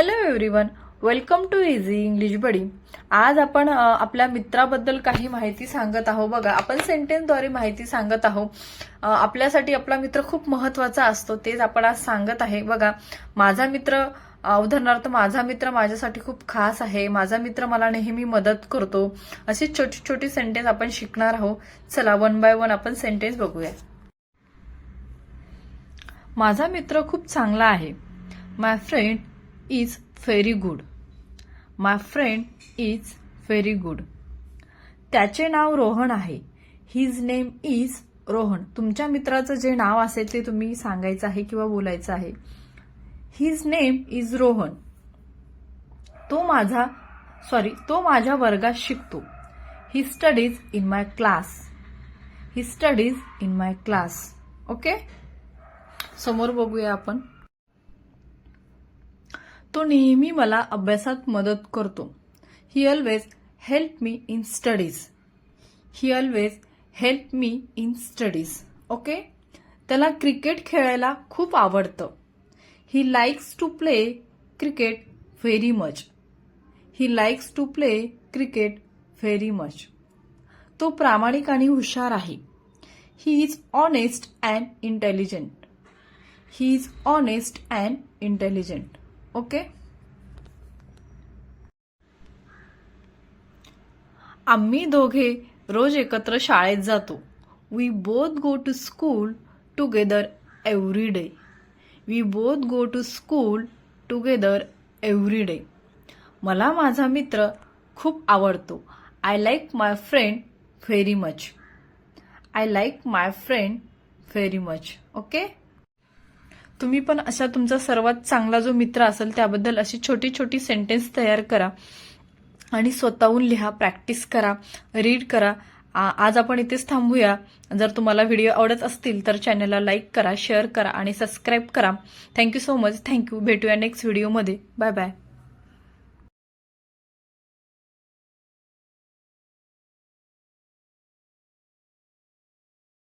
Hello everyone welcome to easy English buddy आज आपण आपल्या मित्राबद्दल काही माहिती सांगत आहोत. बघा आपण सेंटेन्सद्वारे माहिती सांगत आहोत. आपल्यासाठी आपला मित्र खूप महत्त्वाचा असतो. तेच आपण आज सांगत आहे. बघा माझा मित्र उदाहरणार्थ माझा मित्र माझ्यासाठी खूप खास आहे. माझा मित्र मला नेहमी मदत करतो. अशी छोटी छोटी सेंटेन्स आपण शिकणार आहोत. चला वन बाय वन आपण सेंटेन्स बघूया. माझा मित्र खूप चांगला आहे. My friend is very good. My friend is very good. त्याचे नाव रोहन आहे. His name is Rohan. तुमच्या मित्राचं जे नाव असेल ते तुम्ही सांगायचं आहे किंवा बोलायचं आहे. His name is Rohan. तो माझा सॉरी तो माझ्या वर्गात शिकतो. He studies in my class he studies in my class okay समोर बघूया आपण. तो नेहमी मला अभ्यासात मदत करतो. He always help me in studies he always help me in studies okay त्याला क्रिकेट खेळायला खूप आवडतं. He likes to play cricket very much he likes to play cricket very much तो प्रामाणिक आणि हुशार आहे. He is honest and intelligent he is honest and intelligent okay? आम्ही दोघे रोज एकत्र शाळेत जातो. We both go to school together every day we both go to school together every day मला माझा मित्र खूप आवडतो. I like my friend very much I like my friend very much okay? तुम्ही पण अशा तुमचा सर्वात चांगला जो मित्र असेल त्याबद्दल अशी छोटी छोटी सेंटेन्स तयार करा. आणि स्वतःहून लिहा प्रॅक्टिस करा रीड करा. आ- आज आपण इथेच थांबूया. जर तुम्हाला व्हिडिओ आवडत असतील तर चॅनलला लाईक करा शेअर करा आणि सबस्क्राईब करा. Thank you so much thank you भेटूया नेक्स्ट व्हिडिओमध्ये बाय बाय